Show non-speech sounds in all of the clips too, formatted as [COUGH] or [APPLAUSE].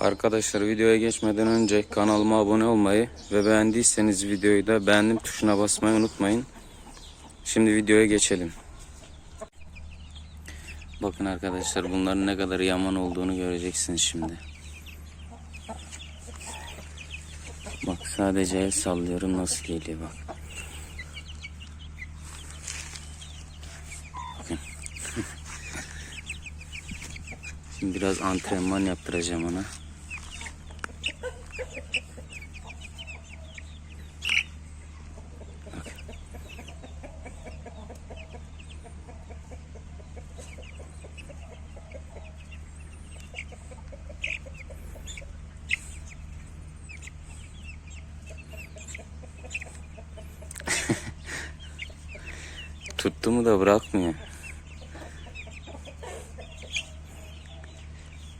Arkadaşlar videoya geçmeden önce kanalıma abone olmayı ve beğendiyseniz videoyu da beğendim tuşuna basmayı unutmayın. Şimdi videoya geçelim. Bakın arkadaşlar bunların ne kadar yaman olduğunu göreceksiniz şimdi. Bak sadece el sallıyorum nasıl geliyor bak. [LAUGHS] Şimdi biraz antrenman yaptıracağım ona. Tuttu mu da bırakmıyor.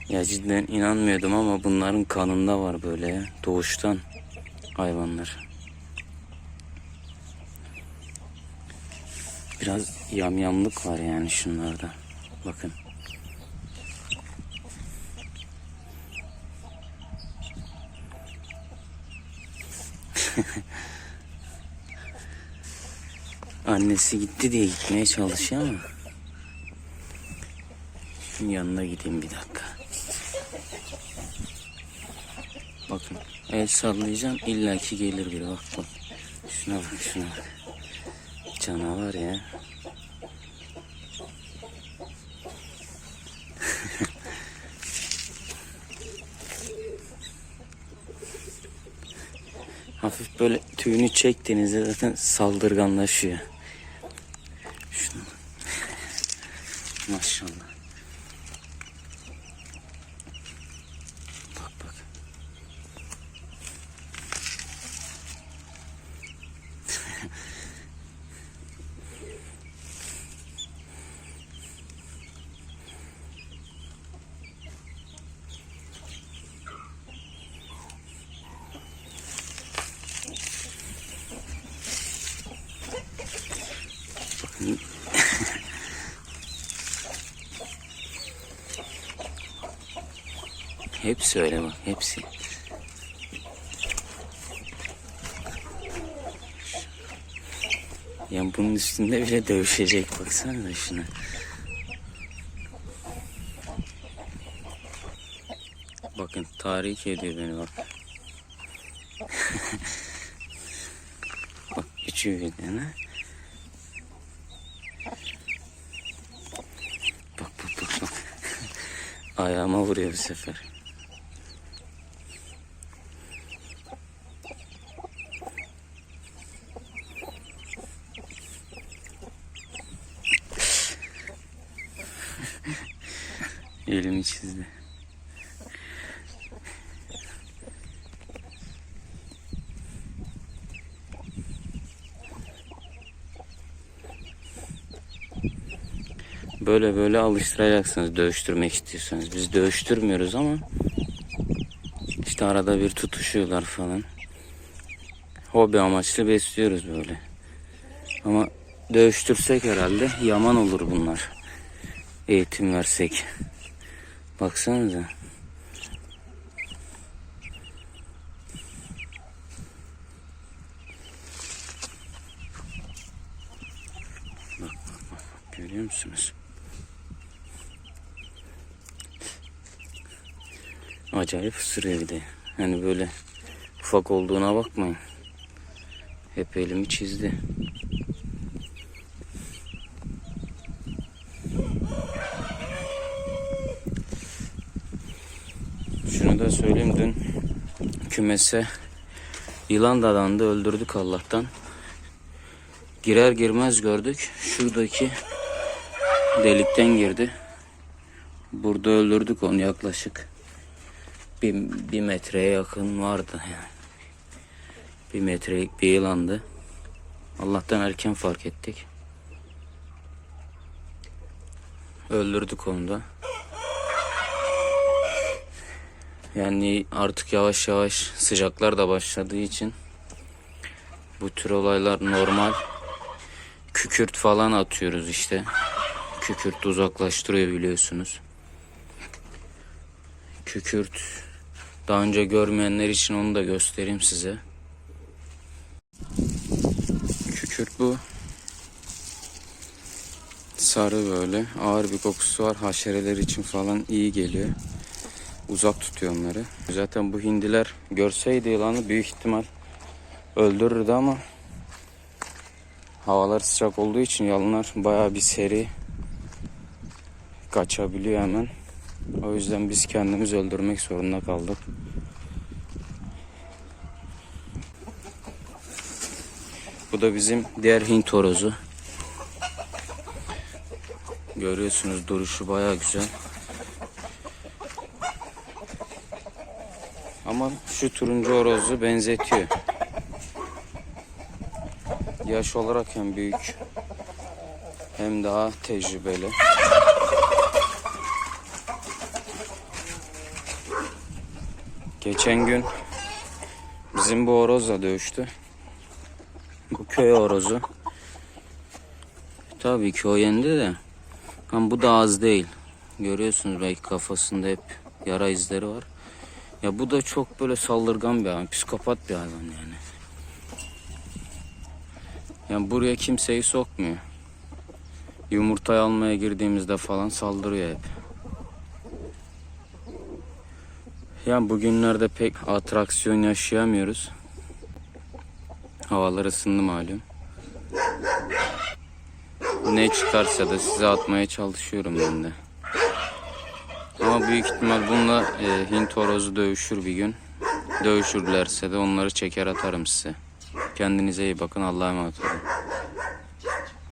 Ya cidden inanmıyordum ama bunların kanında var böyle. Doğuştan hayvanlar. Biraz yamyamlık var yani şunlarda. Bakın. [LAUGHS] Annesi gitti diye gitmeye çalışıyor ama. Şimdi yanına gideyim bir dakika. Bakın el sallayacağım illaki gelir biri bak bak. Şuna bak şuna bak. Canavar ya. [LAUGHS] Hafif böyle tüyünü çektiğinizde zaten saldırganlaşıyor. Şuna bak. Maşallah. Bak bak. [LAUGHS] Bakın. Hepsi öyle bak hepsi. Ya bunun üstünde bile dövüşecek baksana şuna. Bakın tahrik ediyor beni bak. [LAUGHS] bak üçü birden. Bak bak bak bak. [LAUGHS] Ayağıma vuruyor bu sefer. Elimi çizdi. Böyle böyle alıştıracaksınız dövüştürmek istiyorsanız. Biz dövüştürmüyoruz ama işte arada bir tutuşuyorlar falan. Hobi amaçlı besliyoruz böyle. Ama dövüştürsek herhalde yaman olur bunlar. Eğitim versek. Baksanıza. Bak bak bak, görüyor musunuz? Acayip ısırıyor bir de. Hani böyle ufak olduğuna bakmayın. Hep elimi çizdi. Da söyleyeyim dün kümese yılan dadandı öldürdük Allah'tan. Girer girmez gördük. Şuradaki delikten girdi. Burada öldürdük onu yaklaşık. Bir, bir metreye yakın vardı yani. Bir metrelik bir yılandı. Allah'tan erken fark ettik. Öldürdük onu da. Yani artık yavaş yavaş sıcaklar da başladığı için bu tür olaylar normal. Kükürt falan atıyoruz işte. Kükürt uzaklaştırıyor biliyorsunuz. Kükürt Daha önce görmeyenler için onu da göstereyim size. Kükürt bu. Sarı böyle. Ağır bir kokusu var. Haşereler için falan iyi geliyor. Uzak tutuyor onları. Zaten bu hindiler görseydi yılanı büyük ihtimal öldürürdü ama havalar sıcak olduğu için yılanlar bayağı bir seri kaçabiliyor hemen. O yüzden biz kendimiz öldürmek zorunda kaldık. Bu da bizim diğer Hint horozu. Görüyorsunuz duruşu bayağı güzel. Ama şu turuncu horozu benzetiyor. Yaş olarak hem büyük hem daha tecrübeli. Geçen gün bizim bu horozla dövüştü. Bu köy horozu. Tabii ki o yendi de. Ama bu da az değil. Görüyorsunuz belki kafasında hep yara izleri var. Ya bu da çok böyle saldırgan bir hayvan. Psikopat bir hayvan yani. Yani buraya kimseyi sokmuyor. Yumurtayı almaya girdiğimizde falan saldırıyor hep. Yani bugünlerde pek atraksiyon yaşayamıyoruz. Havalar ısındı malum. Ne çıkarsa da size atmaya çalışıyorum ben de. Ama büyük ihtimal bununla e, Hint horozu dövüşür bir gün. Dövüşürlerse de onları çeker atarım size. Kendinize iyi bakın. Allah'a emanet olun.